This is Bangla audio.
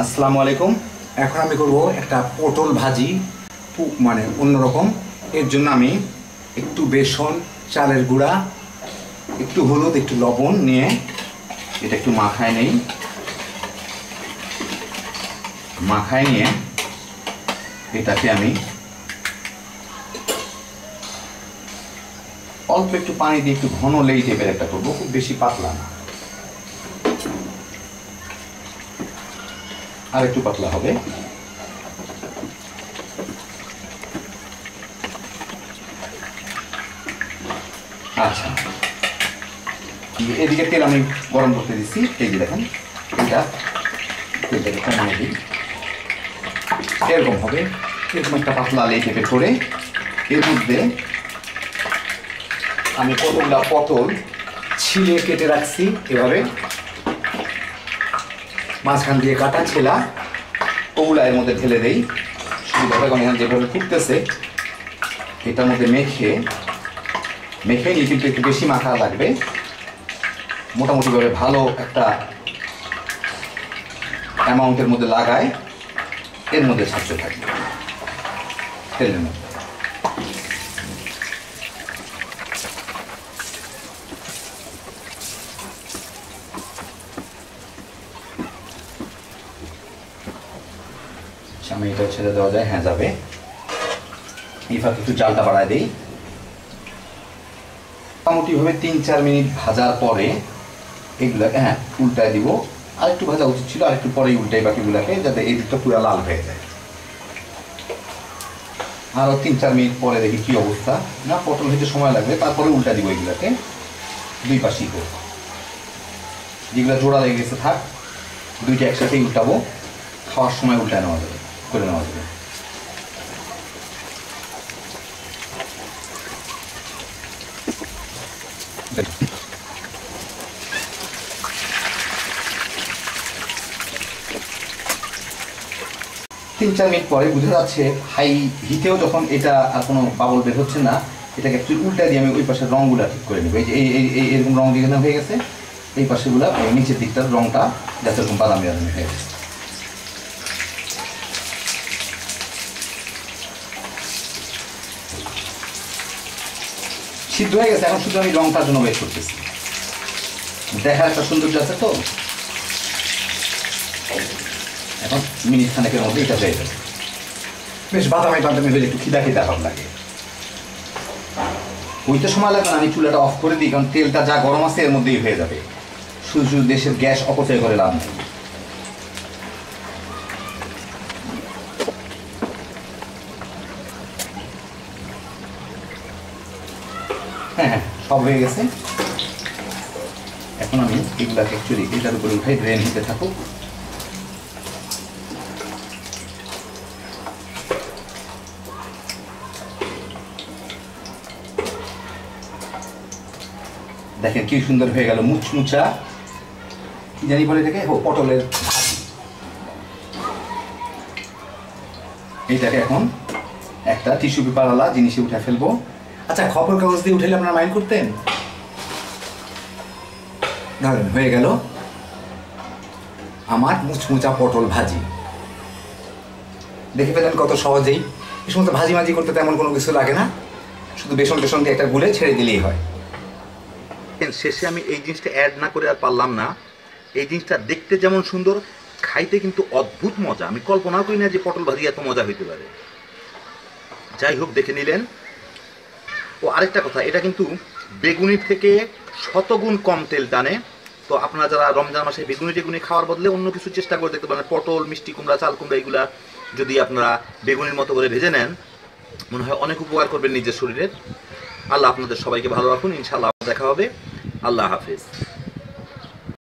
আসসালামু আলাইকুম। এখন আমি করব একটা পটল ভাজি পু- মানে অন্যরকম। এর জন্য আমি একটু বেসন, চালের গুঁড়া, একটু হলুদ, একটু লবণ নিয়ে এটা একটু মাখায় নেই। মাখায় নিয়ে এটাকে আমি অল্প একটু পানি দিয়ে একটু ঘন লেই টাইপের একটা করব, খুব বেশি পাতলা না। আর একটু পাতলা হবে। আচ্ছা। এদিকে তেল আমি গরম করতে দিচ্ছি। এই যে দেখেন এটা তেলটাকে কমানো দিই। এরকম হবে। এরকম একটা পাতলা লেই টাইপের করে এর মধ্যে আমি কতগুলা পটল ছিলে কেটে রাখছি এভাবে। মাঝখান দিয়ে কাটা ছেলা ওগুলা এর মধ্যে ঢেলে দেই। সুবিধা হয় যেভাবে ফুটতেছে, এটার মধ্যে মেখে মেখে নিয়ে কিন্তু একটু বেশি মাখা লাগবে। মোটামুটিভাবে ভালো একটা অ্যামাউন্টের মধ্যে লাগায়, এর মধ্যে ছাড়তে থাকবে তেলের মধ্যে সামনে এটা ছেড়ে দেওয়া যায় হ্যাঁ যাবে। এই একটু জালটা বাড়ায় দিই। মোটামুটিভাবে তিন চার মিনিট ভাজার পরে এগুলাকে হ্যাঁ উল্টায় দিব। আর একটু ভাজা উচিত ছিল আর একটু পরেই উল্টাই বাকিগুলাকে, যাতে এই দিকটা পুরো লাল হয়ে যায়। আরও তিন চার মিনিট পরে দেখি কি অবস্থা। না, পটল হইতে সময় লাগবে, তারপরে উল্টা দিব এগুলাকে। দুই পাশেই করব যেগুলো জোড়া লেগে গেছে, থাক, দুইটা একসাথেই উল্টাবো। খাওয়ার সময় উল্টায় নেওয়া যাবে। করে তিন চার মিনিট পরে বুঝে যাচ্ছে হাই হিটেও যখন এটা আর কোনো বাবল বের হচ্ছে না, এটাকে একটু উল্টা দিয়ে আমি ওই পাশের রঙগুলো ঠিক করে নেব। এই যে, এই এরকম রঙ যেখানে হয়ে গেছে, এই পাশেগুলো নিচের দিকটার রঙটা যাতে এরকম বাদামি বাদামি হয়ে গেছে। সিদ্ধ হয়ে গেছে, এখন শুধু আমি রংটার জন্য ওয়েট করতেছি। দেখার একটা সৌন্দর্য আছে তো? এখন মিনিট খানেকের মধ্যে এটা হয়ে যাবে। বেশ, বাদামি বাদামি হলে একটু খিদা খিদা ভাব লাগে। ওইটা সময় লাগবে না, আমি চুলাটা অফ করে দিই, কারণ তেলটা যা গরম আছে এর মধ্যেই হয়ে যাবে। শুধু শুধু দেশের গ্যাস অপচয় করে লাভ নেই। হ্যাঁ হ্যাঁ সব হয়ে গেছে। এখন আমি এগুলাকে অ্যাকচুয়ালি এটার উপরে উঠাই ড্রেন হতে থাকুক। দেখেন কি সুন্দর হয়ে গেল মুচমুচা। কি জানি বলে এটাকে? ও, পটলের এইটাকে এখন একটা টিস্যু পেপারওয়ালা জিনিসে উঠে ফেলব। আচ্ছা খবর কাগজ দিয়ে উঠেলে আপনার মাইন্ড করতেন? ধরেন হয়ে গেল। আমার মুচমুচা পটল ভাজি। দেখে পেলেন কত সহজেই। এই সমস্ত ভাজি মাজি করতে তেমন কোনো কিছু লাগে না। শুধু বেসন টেসন দিয়ে একটা গুলে ছেড়ে দিলেই হয়। শেষে আমি এই জিনিসটা অ্যাড না করে আর পারলাম না। এই জিনিসটা দেখতে যেমন সুন্দর, খাইতে কিন্তু অদ্ভুত মজা। আমি কল্পনা করি না যে পটল ভাজি এত মজা হইতে পারে। যাই হোক, দেখে নিলেন। ও আরেকটা কথা, এটা কিন্তু বেগুনির থেকে শতগুণ কম তেল টানে। তো আপনারা যারা রমজান মাসে বেগুনি টেগুনি খাওয়ার বদলে অন্য কিছু চেষ্টা করে দেখতে পারেন, পটল, মিষ্টি কুমড়া, চাল কুমড়া, এগুলা যদি আপনারা বেগুনির মতো করে ভেজে নেন, মনে হয় অনেক উপকার করবেন নিজের শরীরের। আল্লাহ আপনাদের সবাইকে ভালো রাখুন, ইনশাআল্লাহ দেখা হবে। আল্লাহ হাফিজ।